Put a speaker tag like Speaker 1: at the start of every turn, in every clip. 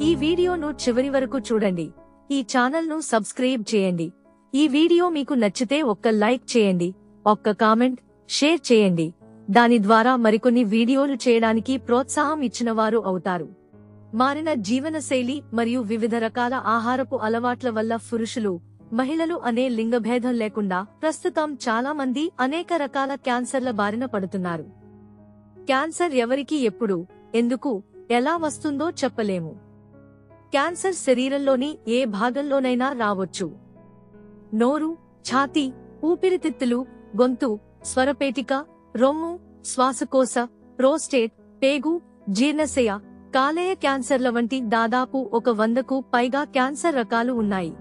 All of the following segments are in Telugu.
Speaker 1: ఈ వీడియోను చివరి వరకు చూడండి. ఈ ఛానల్ను సబ్స్క్రైబ్ చేయండి. ఈ వీడియో మీకు నచ్చితే ఒక్క లైక్ చేయండి. ఒక్క కామెంట్ షేర్ చేయండి. దాని ద్వారా మరికొన్ని వీడియోలు చేయడానికి ప్రోత్సాహం ఇచ్చిన వారు అవుతారు. మారిన జీవనశైలి మరియు వివిధ రకాల ఆహారపు అలవాట్ల వల్ల పురుషులు మహిళలు అనే లింగభేదం లేకుండా ప్రస్తుతం చాలా మంది అనేక రకాల క్యాన్సర్ల బారిన పడుతున్నారు. క్యాన్సర్ ఎవరికి ఎప్పుడు ఎందుకు ఎలా వస్తుందో చెప్పలేము. క్యాన్సర్ శరీరంలోని ఏ భాగంలోనైనా రావచ్చు. నోరు ఛాతీ ఊపిరితిత్తులు గొంతు స్వరపేటిక రొమ్ము శ్వాసకోశ ప్రోస్టేట్ పేగు జీర్ణశయ కాలేయ క్యాన్సర్ల వంటి దాదాపు ఒక వందకు పైగా క్యాన్సర్ రకాలు ఉన్నాయి.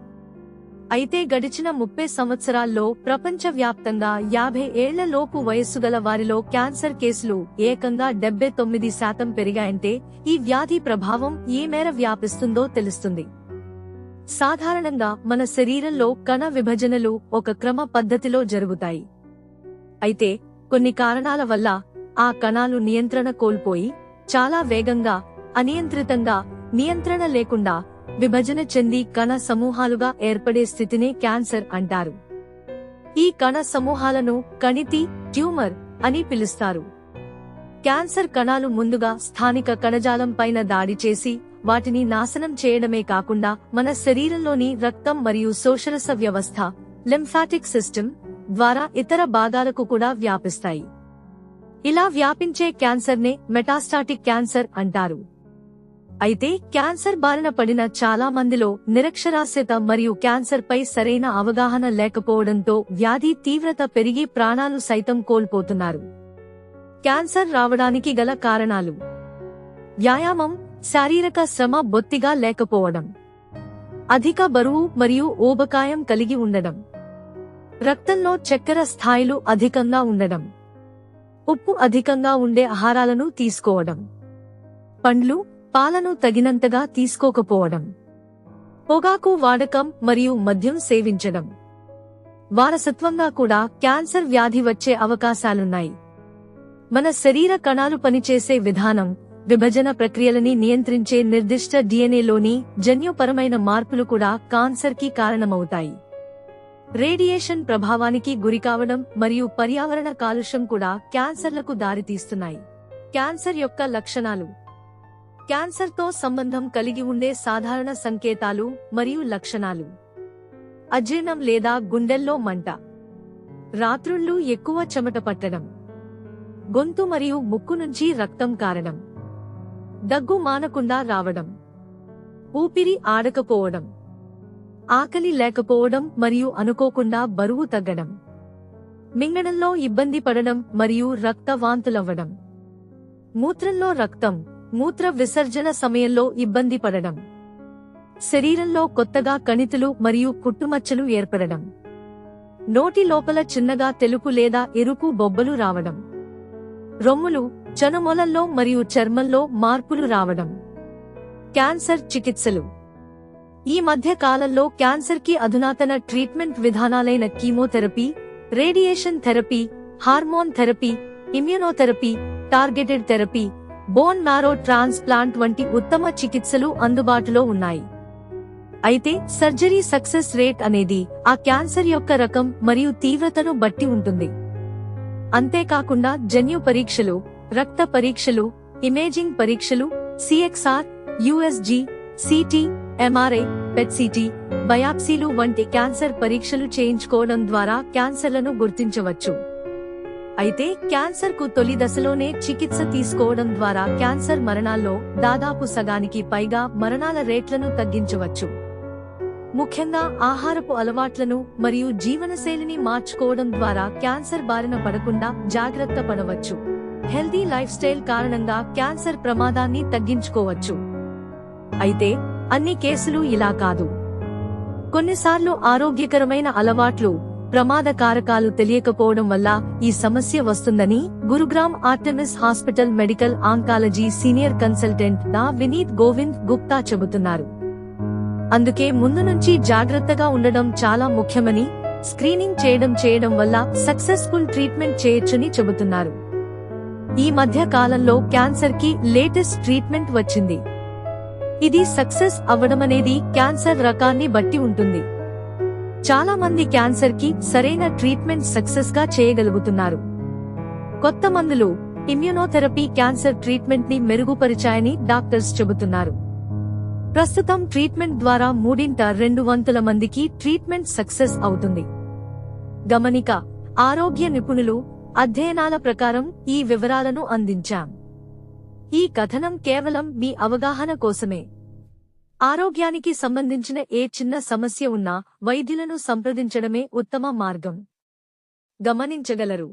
Speaker 1: అయితే గడిచిన ముప్పై సంవత్సరాల్లో ప్రపంచవ్యాప్తంగా యాభై ఏళ్ళ లోపు వయస్సు గల వారిలో క్యాన్సర్ కేసులు ఏకంగా డెబ్బై తొమ్మిది శాతం పెరిగాయంటే ఈ వ్యాధి ప్రభావం ఏ మేర వ్యాపిస్తుందో తెలుస్తుంది. సాధారణంగా మన శరీరంలో కణ విభజనలు ఒక క్రమ పద్ధతిలో జరుగుతాయి. అయితే కొన్ని కారణాల వల్ల ఆ కణాలు నియంత్రణ కోల్పోయి చాలా వేగంగా అనియంత్రితంగా నియంత్రణ లేకుండా విభజన చెంది కణ సమూహాలుగా ఏర్పడే స్థితినే క్యాన్సర్ అంటారు. ఈ కణ సమూహాలను కణితి ట్యూమర్ అని పిలుస్తారు. క్యాన్సర్ కణాలు ముందుగా స్థానిక కణజాలం పైన దాడి చేసి వాటిని నాశనం చేయడమే కాకుండా మన శరీరంలోని రక్తం మరియు శోషరస వ్యవస్థ లింఫాటిక్ సిస్టమ్ ద్వారా ఇతర భాగాలకు కూడా వ్యాపిస్తాయి. ఇలా వ్యాపించే క్యాన్సర్నే మెటాస్టాటిక్ క్యాన్సర్ అంటారు. అయితే క్యాన్సర్ బారిన పడిన చాలా మందిలో నిరక్షరాస్యత మరియు క్యాన్సర్ పై సరైన అవగాహన లేకపోవడంతో వ్యాధి తీవ్రత పెరిగి ప్రాణాలు సైతం కోల్పోతున్నారు. క్యాన్సర్ రావడానికి గల కారణాలు. వ్యాయామం శారీరక శ్రమ బొత్తిగా లేకపోవడం. అధిక బరువు మరియు ఓబకాయం కలిగి ఉండడం. రక్తంలో చక్కెర స్థాయిలు అధికంగా ఉండడం. ఉప్పు అధికంగా ఉండే ఆహారాలను తీసుకోవడం. పండ్లు పాలను తగినంతగా తీసుకోకపోవడం పొగాకు వాడకం మరియు మద్యం సేవించడం. వారసత్వంగా కూడా క్యాన్సర్ వ్యాధి వచ్చే అవకాశాలున్నాయి. మన శరీర కణాలు పనిచేసే విధానం విభజన ప్రక్రియలని నియంత్రించే నిర్దిష్ట డిఎన్ఏలోని జన్యుపరమైన మార్పులు కూడా కాన్సర్కి కారణమవుతాయి. రేడియేషన్ ప్రభావానికి గురికావడం మరియు పర్యావరణ కాలుష్యం కూడా క్యాన్సర్లకు దారితీస్తున్నాయి. క్యాన్సర్ యొక్క లక్షణాలు క్యాన్సర్తో సంబంధం కలిగి ఉండే సాధారణ సంకేతాలు మరియు లక్షణాలు. అజీర్ణం లేదా గుండెల్లో మంట. రాత్రుళ్ళు ఎక్కువ చెమట పట్టడం. గొంతు మరియు ముక్కు నుంచి రక్తం కారణం. దగ్గు మానకుండా రావడం. ఊపిరి ఆడకపోవడం. ఆకలి లేకపోవడం మరియు అనుకోకుండా బరువు తగ్గడం. మింగడంలో ఇబ్బంది పడడం మరియు రక్తవాంతులవ్వడం. మూత్రంలో రక్తం. మూత్ర విసర్జన సమయంలో ఇబ్బంది పడడం. శరీరంలో కొత్తగా కణితులు మరియు కుట్టుమచ్చలు ఏర్పడడం. నోటి లోపల చిన్నగా తెలుపు లేదా ఎరుపు బొబ్బలు రావడం. రొమ్ములు చనుమొలల్లో మరియు చర్మంలో మార్పులు రావడం. క్యాన్సర్ చికిత్సలు. ఈ మధ్య కాలంలో క్యాన్సర్కి అధునాతన treatment విధానాలైన chemotherapy radiation therapy hormone therapy immunotherapy targeted therapy bone marrow transplant వంటి ఉత్తమ చికిత్సలు అందుబాటులో ఉన్నాయి. అయితే సర్జరీ సక్సెస్ రేట్ అనేది ఆ క్యాన్సర్ యొక్క రకం మరియు తీవ్రతను బట్టి ఉంటుంది. అంతేకాకుండా జన్యు పరీక్షలు రక్త పరీక్షలు ఇమేజింగ్ పరీక్షలు CXR USG CT MRI PET CT బయాప్సీలు వంటి క్యాన్సర్ పరీక్షలు చేయించుకోవడం ద్వారా క్యాన్సర్లను గుర్తించవచ్చు. అయితే క్యాన్సర్కు తొలి దశలోనే చికిత్స తీసుకోవడం ద్వారా క్యాన్సర్ మరణాల్లో దాదాపు సగానికి పైగా మరణాల రేట్లను తగ్గించవచ్చు. ముఖ్యంగా ఆహారపు అలవాట్లను మరియు జీవనశైలిని మార్చుకోవడం ద్వారా క్యాన్సర్ బారిన పడకుండా జాగ్రత్త పడవచ్చు. హెల్దీ లైఫ్ స్టైల్ కారణంగా క్యాన్సర్ ప్రమాదాన్ని తగ్గించుకోవచ్చు. అయితే అన్ని కేసులు ఇలా కాదు. కొన్నిసార్లు ఆరోగ్యకరమైన అలవాట్లు ప్రమాద కారకాలు తెలియకపోవడం వల్ల ఈ సమస్య వస్తుందని Gurugram Artemis hospital medical oncology senior consultant డా వినీత్ గోవింద్ గుప్తా చెబుతున్నారు. అందుకే ముందు నుంచి జాగ్రత్తగా ఉండడం చాలా ముఖ్యమని స్క్రీనింగ్ చేయడం చేయడం వల్ల సక్సెస్ఫుల్ ట్రీట్మెంట్ చేయొచ్చని చెబుతున్నారు. ఈ మధ్య కాలంలో క్యాన్సర్కి లేటెస్ట్ ట్రీట్మెంట్ వచ్చింది. ఇది సక్సెస్ అవ్వడమనేది క్యాన్సర్ రకాన్ని బట్టి ఉంటుంది. చాలా మంది క్యాన్సర్కి సరైన ట్రీట్మెంట్ సక్సెస్గా చేయగలుగుతున్నారు. కొత్త మందులు ఇమ్యూనోథెరపీ క్యాన్సర్ ట్రీట్మెంట్ని మెరుగుపరిచాయని డాక్టర్స్ చెబుతున్నారు. ప్రస్తుతం ట్రీట్మెంట్ ద్వారా మూడింట రెండు వంతుల మందికి ట్రీట్మెంట్ సక్సెస్ అవుతుంది. గమనిక ఆరోగ్య నిపుణులు అధ్యయనాల ప్రకారం ఈ వివరాలను అందించాం. ఈ కథనం కేవలం మీ అవగాహన కోసమే. ఆరోగ్యానికి సంబంధించిన ఏ చిన్న సమస్య ఉన్నా వైద్యులను సంప్రదించడమే ఉత్తమ మార్గం. గమనించగలరు.